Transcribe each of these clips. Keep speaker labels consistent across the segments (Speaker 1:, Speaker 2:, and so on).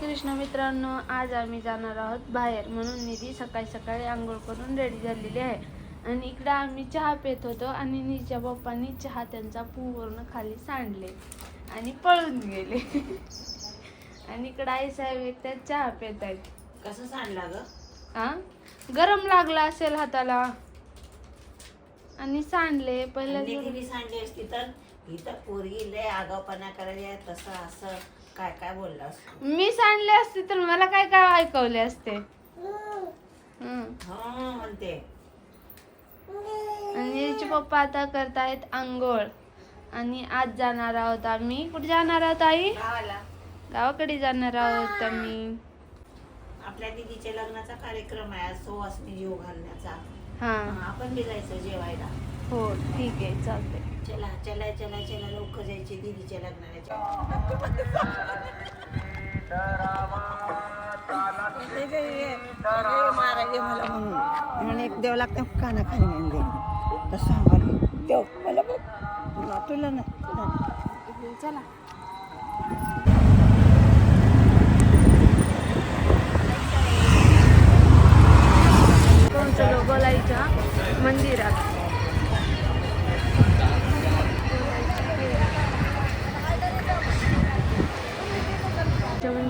Speaker 1: कृष्ण मित्रांनो आज आम्ही जाणार आहोत बाहेर. म्हणून निधी सकाळी सकाळी आंघोळ करून रेडी झालेली आहे. आणि इकडं आम्ही चहा पित होतो आणि निधीच्या पप्पांनी चहा त्यांचा पूर्ण खाली सांडले आणि पळून गेले. आणि इकडं आई साहेब एक त्यात चहा पित आहेत.
Speaker 2: कसं सांडला ग
Speaker 1: आ? गरम लागला असेल हाताला. आणि सांडले
Speaker 2: तिने सांडली असती तर इथं पोरगी लय आगावपणा करायला तसं असं. काय काय बोललं असतं?
Speaker 1: मी सांडले असते तर मला काय काय ऐकवले असते.
Speaker 2: हो म्हणते.
Speaker 1: आणि याचे पप्पा आता करतायत आंघोळ. आणि आज जाणार आहोत आम्ही. कुठे जाणार आहोत आई? गावाकडे जाणार आहोत आम्ही.
Speaker 2: आपल्या दिदीच्या लग्नाचा कार्यक्रम आहे. आज सुवासनी जीव घालण्याचा.
Speaker 1: हा.
Speaker 2: हा, आपण बी जायचं जेवायला.
Speaker 1: हो ठीक आहे चालतंय.
Speaker 2: चला चला चला चला लवकर जायचे दिदीच्या लग्नाला. मला. म्हणून म्हणे एक देव लागतं कानाखाली नेऊन दे तर सांगाल देव मला बघ. तुला नाही
Speaker 1: चला. गोलाईच्या मंदिरात.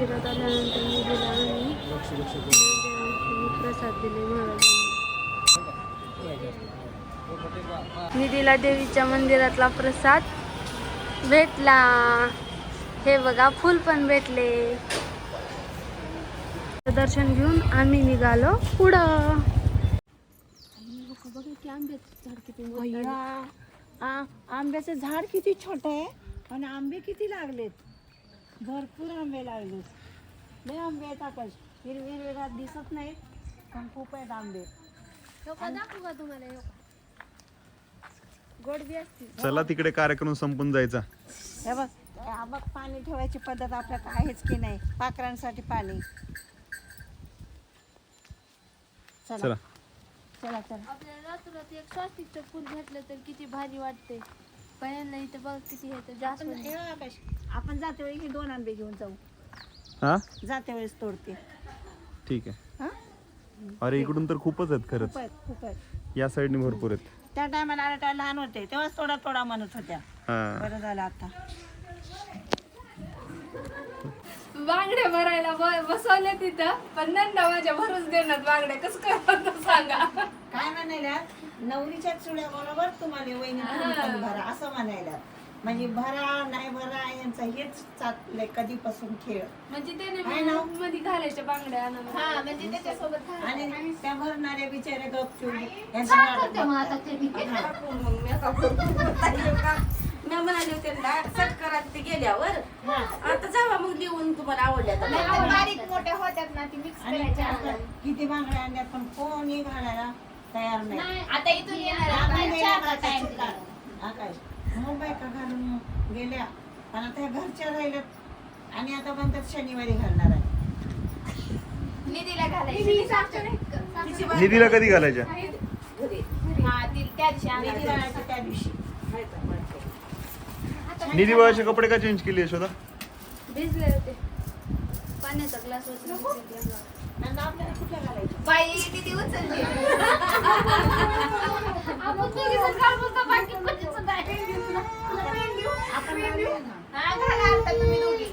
Speaker 1: मंदिरात आल्यानंतर मी दिला आणि प्रसाद दिले महाराजांनी. निधीला देवीच्या मंदिरातला प्रसाद भेटला. हे बघा फुल पण भेटले. दर्शन घेऊन आम्ही निघालो पुढं.
Speaker 2: आंब्याचं झाड किती छोट आहे आणि आंबे किती लागलेत? भरपूर आंबे लागलेत लय आंबे आहेत आकाश. हिरवे हिरवे दिसत नाहीत पण खूप आहेत आंबे.
Speaker 1: गोड बी असतील.
Speaker 3: चला तिकडे कार्यक्रम संपून जायचा.
Speaker 2: हे बघ हा बघ पाणी ठेवायची पद्धत आपल्याकडे आहेच की नाही? पाखरांसाठी पाणी. चला.
Speaker 3: चला.
Speaker 2: चला चला.
Speaker 1: आपल्याला रात्रात एक स्वास्तिकचं फुल भेटलं तर किती भारी वाटते. पहिल्यांदा इथं बघ किती आहे तर जास्त
Speaker 2: आपण हे बघ आकाश आपण जाते वेळी हे दोन आंबे घेऊन जाऊ.
Speaker 3: हा?
Speaker 2: जाते वेळेस तोडते.
Speaker 3: ठीक आहे.
Speaker 2: हा?
Speaker 3: अरे इकडून तर खूपच आहेत खरंच.
Speaker 2: खूप आहेत खूप आहेत.
Speaker 3: या साईडने भरपूर आहेत.
Speaker 2: त्या टायमाला लहान होते. तेव्हाच थोडा थोडा म्हणत होत्या.
Speaker 3: हा.
Speaker 2: बरं झालं आता.
Speaker 1: बांगड्या भरायला ब- बसवले तिथं पण नंदा माझ्या भरूच देणार बांगड्या कसं करतात सांगा.
Speaker 2: काय म्हणायला नवरीच्या चुड्या बरोबर तुम्हाला वहिनी भरा असं म्हणायला. म्हणजे भरा नाही भरा यांचा हेच चाललंय कधीपासून खेळ.
Speaker 1: म्हणजे
Speaker 2: आहे
Speaker 1: त्याने
Speaker 2: ना?
Speaker 1: मध्ये घालायच्या बांगड्या
Speaker 4: म्हणजे त्याच्यासोबत
Speaker 2: आणि त्या भरणाऱ्या बिचारे गपचूप. हा.
Speaker 4: मी म्हणाले होते ना सत्कारात ते गेल्यावर. आता जावा मग लिहून तुम्हाला आवडल्या बारीक मोठ्या होत्यात ना ती मिक्स
Speaker 2: आता किती बांगड्या आणल्या पण कोणी घालायला? तयार नाही.
Speaker 4: आता इथून येणार
Speaker 2: आपण
Speaker 4: आहे.
Speaker 2: गेल्या
Speaker 4: चहा
Speaker 2: आकाश
Speaker 4: time
Speaker 2: आकाश मग बायका घालून गेल्या? पण आता ह्या घरच्या राहिल्यात. आणि आता म्हणतात शनिवारी घालणार आहे.
Speaker 4: निधीला घालायची.
Speaker 3: निधीला कधी घालायच्या?
Speaker 4: घरी हा ती त्या दिवशी आणणार
Speaker 2: निधी घालायची त्या दिवशी.
Speaker 3: निधी बाळाचे कपडे का चेंज केले यशोदा?
Speaker 1: भिजले होते. पाण्याचा ग्लास होता.
Speaker 2: आणि आपल्याला कुठल्या घालायचं
Speaker 4: बाई निधी उचलली आपण दोघी जण घाल बोलतो, बाकी कोणीच नाही. तुला पेन देऊ?
Speaker 2: आपण घालूया ना
Speaker 4: हा, घाला आता तुम्ही दोघी.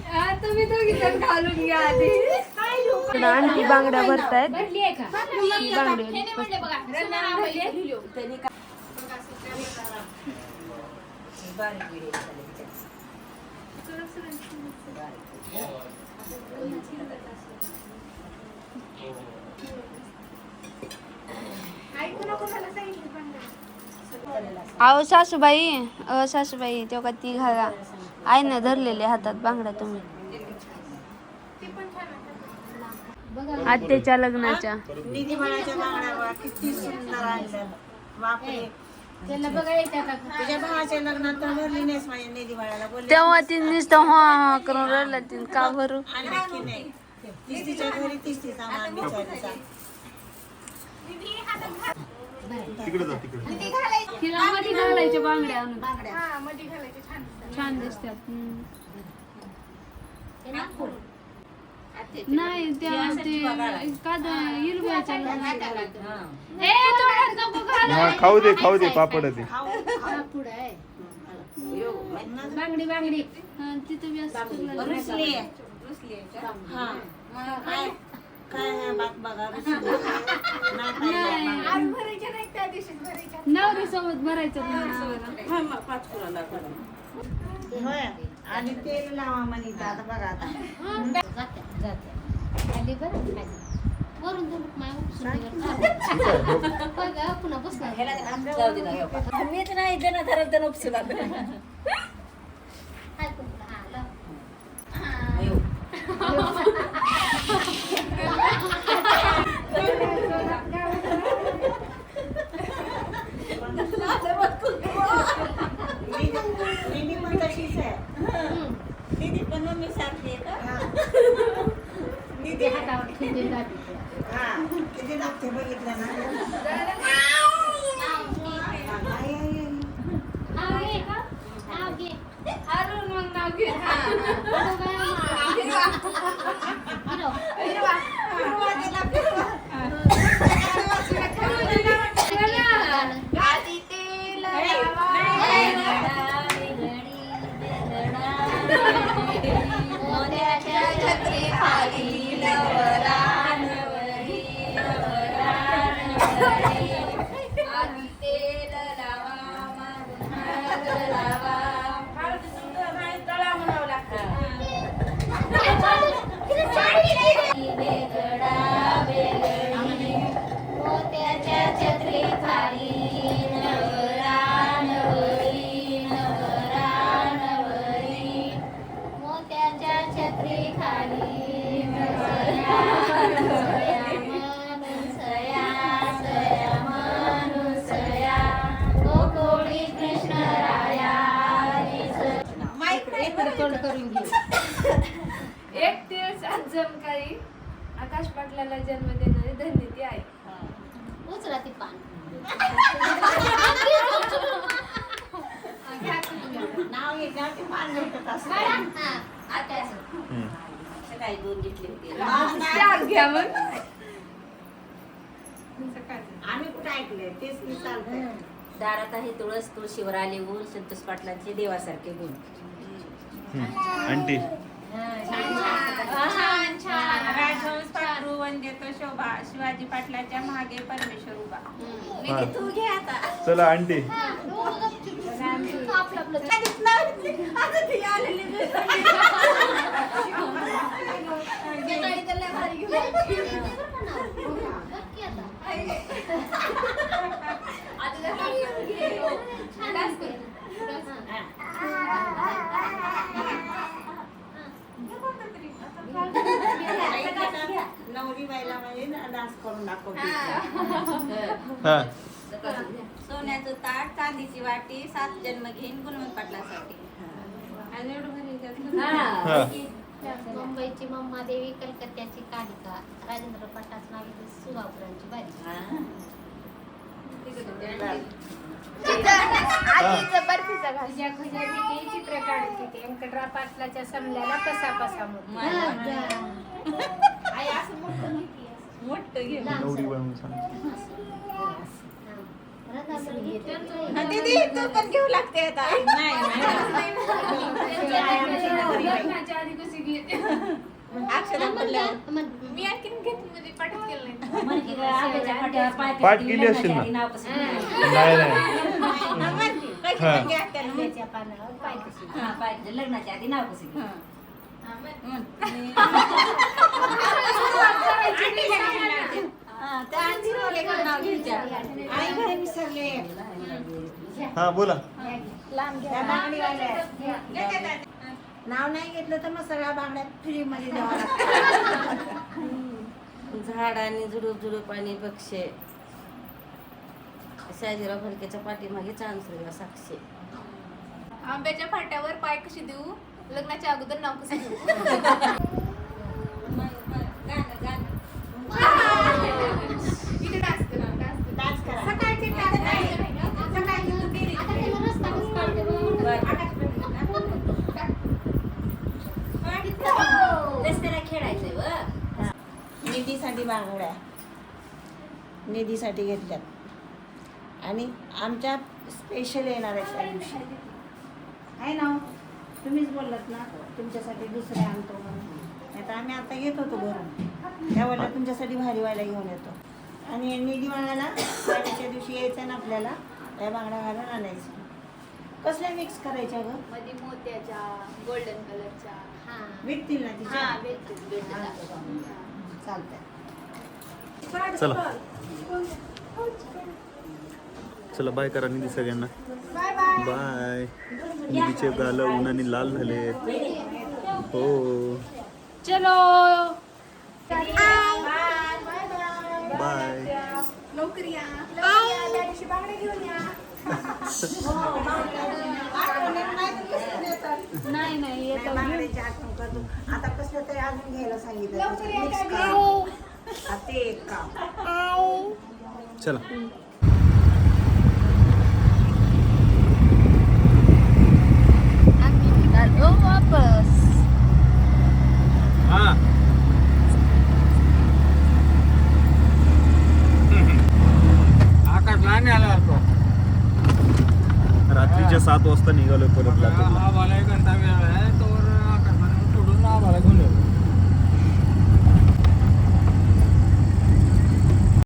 Speaker 1: तुम्ही दोघी जण घालून घ्या आधी. इकडं आणखी बांगड्या भरतायत. ही बांगडी
Speaker 4: ह्याने म्हणले बघा, लिहिलो.
Speaker 1: अहो सासूबाई अ सासूबाई तेव्हा ती घाला आहे ना धरलेले हातात बांगड्या तुम्ही. आत्याच्या लग्नाच्या.
Speaker 2: किती सुंदर
Speaker 1: तेव्हा ती नुसतं हा हा करून रडला ती का भरू
Speaker 2: तीस तिच्या घरी तीस तिचा मान बिचारीचा
Speaker 3: तिकडे जा तिकडे
Speaker 1: तिला मध्ये घालायच्या बांगड्या आणून.
Speaker 4: हा, छान दिसतात.
Speaker 1: हम्म.
Speaker 4: हे.
Speaker 1: नाही त्या ते कादा हिरव्याच्या
Speaker 4: ए तोंडात नको घाल.
Speaker 3: हा खाऊ दे खाऊ दे पापड ते
Speaker 4: बांगडी. बांगडी
Speaker 1: हा, तिथं.
Speaker 2: रुसली हा. काय? काय? आहे बात बघा रुसली. नाही पाहिजे.
Speaker 4: आज भरायच्या नाही त्या दिवशी भरायच्या
Speaker 1: नवरी सोबत भरायचं.
Speaker 2: हा, पाच. होय. आणि तेल लावा म्हणित आता. बघा आता
Speaker 5: आली बरं. वरून माय पुन्हा बसणार.
Speaker 2: मीच नाही देणं धरत देणं उपसुला
Speaker 4: जमकारी आकाश पाटलाला जन्म देणारी धन्य ती आहे
Speaker 5: उचला ती पान.
Speaker 2: नाव ते भेटत.
Speaker 5: हा.
Speaker 2: सकाळी दोन घेतले होते.
Speaker 4: त्याग घ्या मग.
Speaker 2: आम्ही कुठे ऐकले तेच मी चालतंय
Speaker 6: दारात आहे तुळस तुळशीवर आले गुण संतोष पाटलांचे देवासारखे गुण.
Speaker 3: हम्म. आंटी.
Speaker 5: छान छान.
Speaker 7: राजहंस पाखरू वंदेतो शोभा शिवाजी पाटलाच्या मागे परमेश्वर उभा.
Speaker 3: हा.
Speaker 2: तू घे आता.
Speaker 3: चला आंटी
Speaker 5: आपलं
Speaker 4: सकाळी तर लय भारी घेऊन
Speaker 5: नक्की आता.
Speaker 4: आता तर भारी घेऊन घे.
Speaker 5: छान
Speaker 4: डान्स
Speaker 5: दिसतोय.
Speaker 4: कर.
Speaker 5: हा.
Speaker 2: नवरी बाईला म्हणजे डान्स करून दाखवते
Speaker 3: हा.
Speaker 6: सोन्याचं ताट चांदीची वाटी सात जन्म घेईन गुणवंत पाटलासाठी.
Speaker 3: हा.
Speaker 5: मुंबईची मम्मा देवी कलकत्त्याची कालिका राजेंद्र पटाच नावी सुगापुरांची बाई
Speaker 4: आजीचं बर्फीचा घास. तुझ्या खुशालीची चित्र काढत होती पाटलाच्या समल्याला आई असं मोठं माहिती आहे.
Speaker 6: मोठं घे.
Speaker 3: नवरी बनवून सांग.
Speaker 7: दीदी तू पण घेऊ लागते आता.
Speaker 4: लग्नाच्या आधी कशी घेते
Speaker 7: अक्षरा म्हणल्यावर
Speaker 4: मी आणखीन घेतली म्हणजे केलं
Speaker 3: पाठ केली असेल ना? नाही
Speaker 6: लग्नाच्या आधी नाव कसं?
Speaker 2: हा,
Speaker 3: हा बोला.
Speaker 2: नाव नाही घेतलं तर मग सगळ्या बांगड्या फ्री मध्ये
Speaker 6: झाड आणि झुडूप झुडूप आणि पक्षे शाजीराव फडकेच्या पाठीमागे चांदसूर्या साक्षी.
Speaker 4: आंब्याच्या फाट्यावर पाय कशी देऊ? लग्नाच्या अगोदर नाव कसं
Speaker 2: निधीसाठी बांगड्या. निधीसाठी घेतल्यात. आणि आमच्या स्पेशल येणार आहे त्या दिवशी. आहे ना हो? तुम्हीच बोललात ना तुमच्यासाठी दुसरे आणतो म्हणून. नाही तर आम्ही आता येत होतो घरून. त्यावेळेला तुमच्यासाठी भारी व्हायला घेऊन येतो. आणि निधी मागायला साडीच्या दिवशी यायचं ना आपल्याला त्या बांगड्या घालून आणायचं. कसल्या मिक्स करायच्या ग?
Speaker 4: मध्ये मोत्याच्या गोल्डन कलरच्या
Speaker 5: हां.
Speaker 2: भेटतील ना तिच्या?
Speaker 4: हा
Speaker 2: चालतंय.
Speaker 3: चला. चला बाय करा निधी सगळ्यांना बाय निधीचे गाल उन्हाने लाल झाले हो।
Speaker 1: चलो।
Speaker 3: बाय
Speaker 4: लवकर या लवकर या त्या दिवशी बांगड्या घेऊन या
Speaker 1: नाही नाही येतो
Speaker 2: नाही, बांगड्याची आठवण करतो. आता कसलं तरी अजून घ्यायला सांगितलं त्याच्यात mix करा. हा, ते एक काम।
Speaker 3: चला।
Speaker 1: वापस
Speaker 3: हा
Speaker 8: आकाश लहान आला होतो
Speaker 3: रात्रीच्या सात वाजता निघालो परत लातूरला.